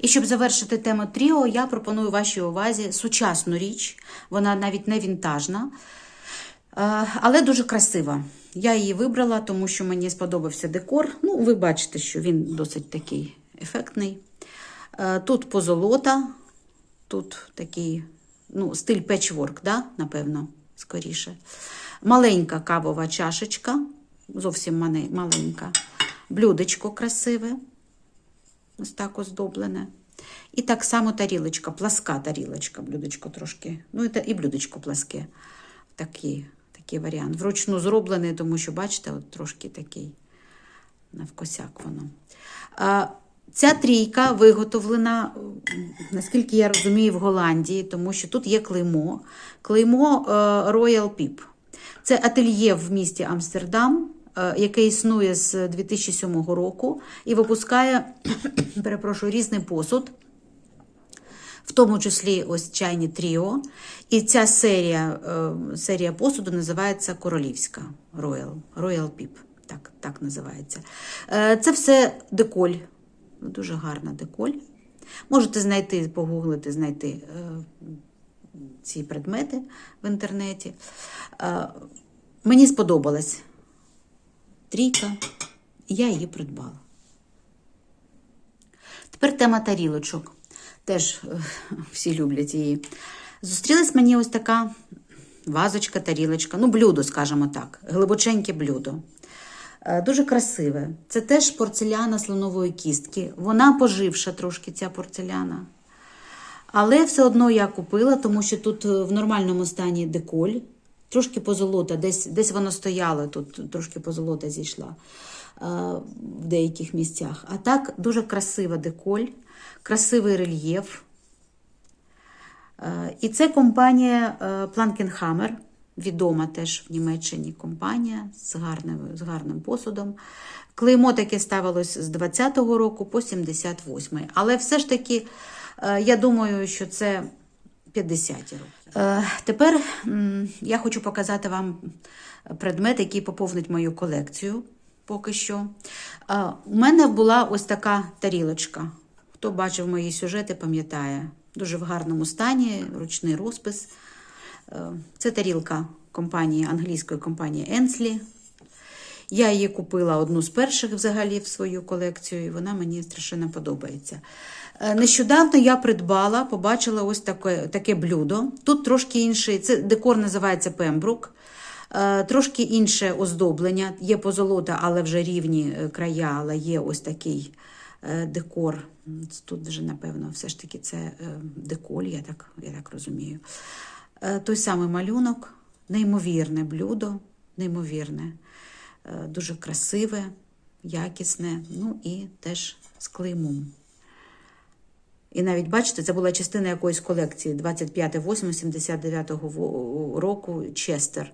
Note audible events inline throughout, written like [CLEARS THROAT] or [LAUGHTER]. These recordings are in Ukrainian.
І щоб завершити тему тріо, я пропоную вашій увазі сучасну річ. Вона навіть не вінтажна, е, але дуже красива. Я її вибрала, тому що мені сподобався декор. Ну, ви бачите, що він досить такий ефектний. Е, Тут позолота, тут такий ну, стиль печворк, да? напевно, скоріше. Маленька кавова чашечка, зовсім маленька. Блюдечко красиве, ось так оздоблене. І так само тарілочка, пласка тарілочка, блюдечко трошки. Ну і, і блюдечко пласке. Такий, такий варіант. Вручну зроблений, тому що, бачите, от трошки такий навкосяк воно. А, Ця трійка виготовлена, наскільки я розумію, в Голландії, тому що тут є клеймо. Клеймо е, Royal Pip. Це ательє в місті Амстердам, яке існує з 2007 року і випускає, [CLEARS THROAT] перепрошую, різний посуд в тому числі ось чайні тріо. І ця серія, е, серія посуду називається Королівська Royal, Royal Pip. Так, так називається. Е, Це все деколь. Дуже гарна деколь. Можете знайти, погуглити, знайти е, ці предмети в інтернеті. Е, Мені сподобалась трійка, я її придбала. Тепер тема тарілочок. Теж е, всі люблять її. Зустрілась мені ось така вазочка, тарілочка, ну, блюдо, скажімо так, глибоченьке блюдо. Е, Дуже красиве. Це теж порцеляна слонової кістки. Вона поживша трошки, ця порцеляна. Але все одно я купила, тому що тут е, в нормальному стані деколь, трошки позолота, десь, десь воно стояло, тут трошки позолота зійшла е, в деяких місцях. А так дуже красива деколь, красивий рельєф. Е, І це компанія е, відома теж в Німеччині компанія з гарним, з гарним посудом. Клеймо таке ставилось з 20-го року по 78-й. Але все ж таки, е, я думаю, що це 50-ті роки. Е, Тепер я хочу показати вам предмет, який поповнить мою колекцію поки що. Е, У мене була ось така тарілочка. Хто бачив мої сюжети, пам'ятає. Дуже в гарному стані, ручний розпис. Е, Це тарілка компанії, англійської компанії Енслі. Я її купила одну з перших взагалі в свою колекцію, і вона мені страшенно подобається. Е, Нещодавно я придбала, побачила ось таке, таке блюдо. Тут трошки інший, це декор називається Пембрук. Е, Трошки інше оздоблення. Є позолота, але вже рівні е, края, але є ось такий декор. Тут вже, напевно, все ж таки це деколь, я так, я так розумію. Той самий малюнок, неймовірне блюдо, неймовірне, дуже красиве, якісне, ну і теж з клеймом. І навіть бачите, це була частина якоїсь колекції 25-8-79 року Честер.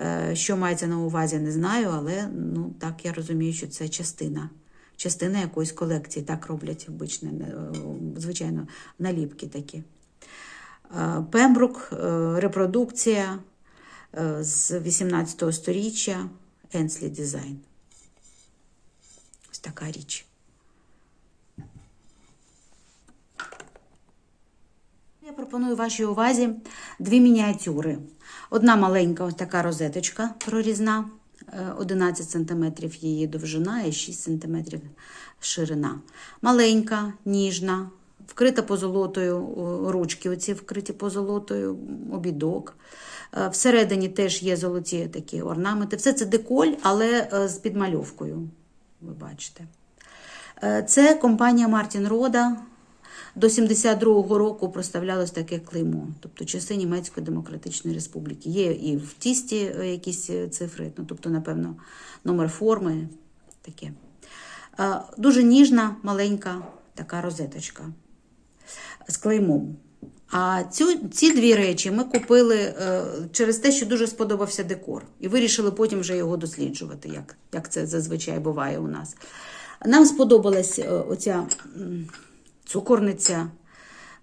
Е, Що мається на увазі, не знаю, але ну, так я розумію, що це частина. Частина якоїсь колекції. Так роблять обичне, е, звичайно, наліпки такі. Е, Пембрук, репродукція з 18 сторіччя Енслі Дизайн. Ось така річ. Пропоную вашій увазі дві мініатюри. Одна маленька, ось така розеточка прорізна, е, 11 см її довжина і 6 см ширина. Маленька, ніжна, вкрита позолотою, ручки оці вкриті позолотою, обідок. Е, Всередині теж є золоті такі орнаменти. Все це деколь, але е, з підмальовкою. Ви бачите. Е, Це компанія Мартін Рода. До 72-го року проставлялось таке клеймо, тобто часи Німецької Демократичної Республіки. Є і в тісті е, якісь е, цифри, ну, тобто, напевно, номер форми таке. Дуже ніжна, маленька така розеточка з клеймом. А цю, ці дві речі ми купили е, через те, що дуже сподобався декор. І вирішили потім вже його досліджувати, як, як це зазвичай буває у нас. Нам сподобалась е, оця цукорниця.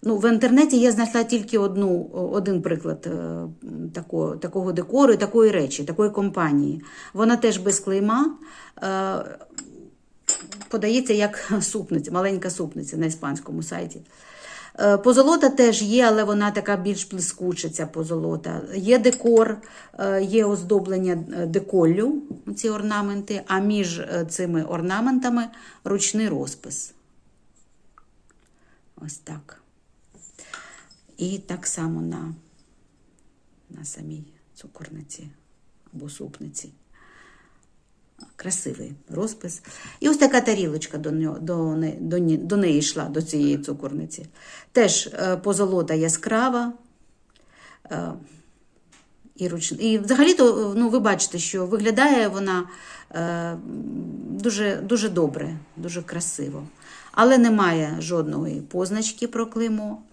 Ну, в інтернеті я знайшла тільки одну, один приклад е, такого, такого декору, такої речі, такої компанії. Вона теж без клейма. Е, подається як [LAUGHS] супниця, маленька супниця на іспанському сайті. Е, Позолота теж є, але вона така більш блискуча, ця позолота. Є декор, є оздоблення деколлю, ці орнаменти, а між цими орнаментами ручний розпис. Ось так. І так само на, на самій цукорниці або супниці. Красивий розпис. І ось така тарілочка до, нього, до, до, до неї йшла, до цієї цукорниці. Теж е, позолота яскрава. Е, і, руч... і взагалі-то, ну, ви бачите, що виглядає вона е, дуже, дуже добре, дуже красиво. Але немає жодної позначки про клеймо.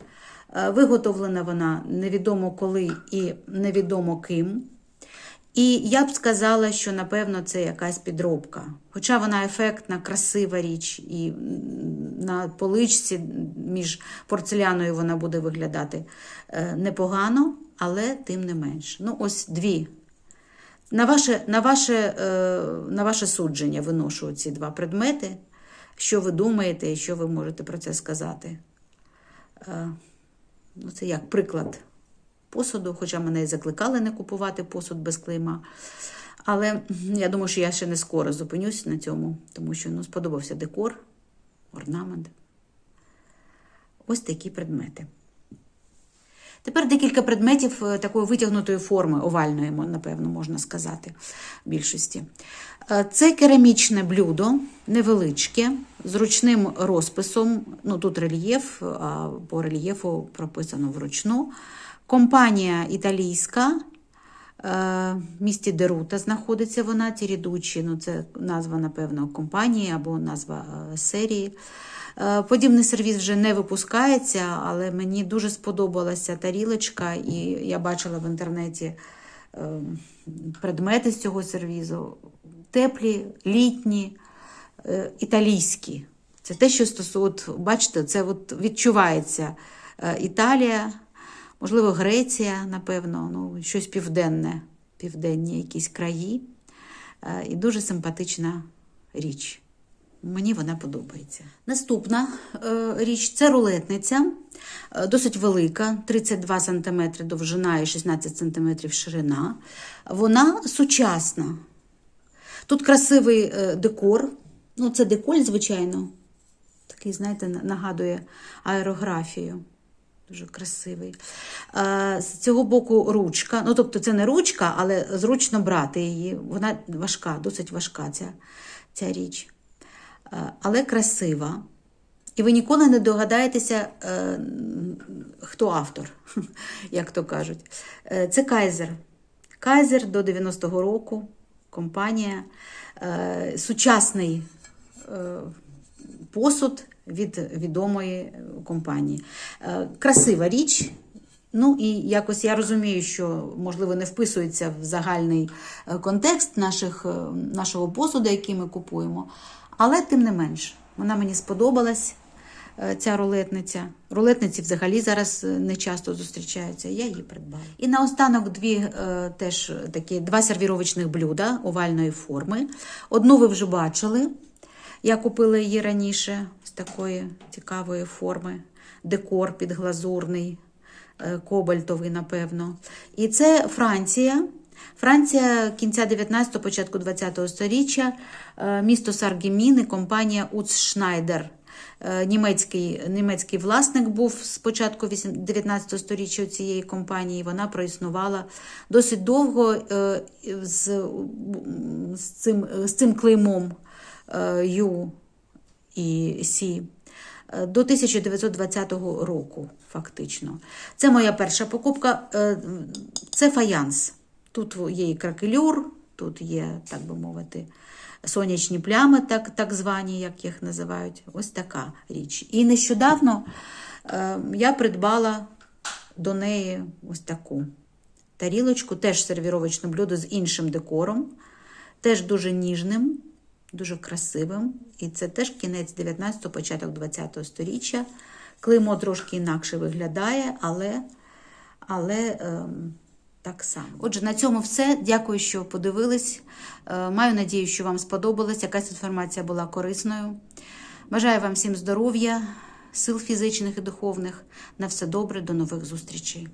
Виготовлена вона невідомо коли і невідомо ким. І я б сказала, що напевно це якась підробка. Хоча вона ефектна, красива річ, і на поличці між порцеляною вона буде виглядати е, непогано, але тим не менш. Ну, ось дві. На ваше, на ваше, е, на ваше судження виношу ці два предмети. Що ви думаєте і що ви можете про це сказати? Е, Ну, це як приклад посуду, хоча мене і закликали не купувати посуд без клейма. Але я думаю, що я ще не скоро зупинюсь на цьому, тому що ну, сподобався декор, орнамент. Ось такі предмети. Тепер декілька предметів е, такої витягнутої форми, овальної, напевно, можна сказати, в більшості. Е, Це керамічне блюдо, невеличке, з ручним розписом. Ну, тут рельєф, а по рельєфу прописано вручну. Компанія італійська. Е, місті Дерута знаходиться вона, Тірідучі, ну це назва, напевно, компанії або назва е, серії. Е, Подібний сервіс вже не випускається, але мені дуже сподобалася тарілочка, і я бачила в інтернеті предмети з цього сервізу. Теплі, літні, італійські. Це те, що стосується, бачите, це от відчувається Італія, можливо, Греція, напевно, ну, щось південне, південні якісь краї. Е, І дуже симпатична річ. Мені вона подобається. Наступна е, річ це рулетниця, е, досить велика, 32 см довжина і 16 см ширина. Вона сучасна. Тут красивий декор. Ну, це деколь, звичайно. Такий, знаєте, нагадує аерографію. Дуже красивий. З цього боку ручка. Ну, тобто, це не ручка, але зручно брати її. Вона важка, досить важка ця, ця річ. Але красива. І ви ніколи не догадаєтеся, е, хто автор, [LAUGHS] як то кажуть. Е, Це Кайзер. Кайзер до 90-го року, компанія, е, сучасний посуд від відомої компанії. Е, Красива річ. Ну і якось я розумію, що можливо не вписується в загальний е, контекст наших, е, нашого посуду, який ми купуємо. Але тим не менш, вона мені сподобалась, е, ця рулетниця. Рулетниці взагалі зараз е, не часто зустрічаються. Я її придбала. І наостанок дві е, теж такі два сервіровочних блюда овальної форми. Одну ви вже бачили. Я купила її раніше такої цікавої форми. Декор підглазурний, е, кобальтовий, напевно. І це Франція. Франція кінця 19-го, початку 20-го сторіччя, е, місто Саргемін і компанія Уцшнайдер. Е, Німецький, німецький власник був з початку 19 сторіччя цієї компанії. Вона проіснувала досить довго з, з, цим, з цим клеймом Ю і Сі е, до 1920 року, фактично. Це моя перша покупка. Е, Це фаянс. Тут є і кракелюр, тут є, так би мовити, сонячні плями, так, так звані, як їх називають. Ось така річ. І нещодавно е, я придбала до неї ось таку тарілочку, теж сервіровочне блюдо з іншим декором, теж дуже ніжним, дуже красивим. І це теж кінець 19-го, початок 20-го сторіччя. Клеймо трошки інакше виглядає, але, але ем, так само. Отже, на цьому все. Дякую, що подивились. Е, Маю надію, що вам сподобалось. Якась інформація була корисною. Бажаю вам всім здоров'я, сил фізичних і духовних. На все добре, до нових зустрічей.